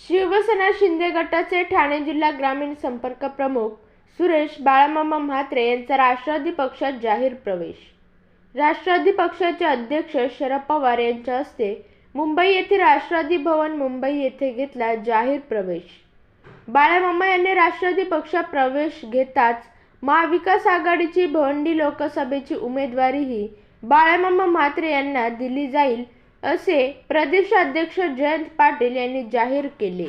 शिवसेना शिंदे गटाचे ठाणे जिल्हा ग्रामीण संपर्क प्रमुख सुरेश बाळामामा म्हात्रे यांचा राष्ट्रवादी पक्षात जाहीर प्रवेश. राष्ट्रवादी पक्षाचे अध्यक्ष शरद पवार यांच्या हस्ते मुंबई येथे राष्ट्रवादी भवन मुंबई येथे घेतला जाहीर प्रवेश. बाळामामा यांनी राष्ट्रवादी पक्षात प्रवेश घेताच महाविकास आघाडीची भवंडी लोकसभेची उमेदवारीही बाळामामा म्हात्रे यांना दिली जाईल असे प्रदेशाध्यक्ष जयंत पाटील यांनी जाहीर केले.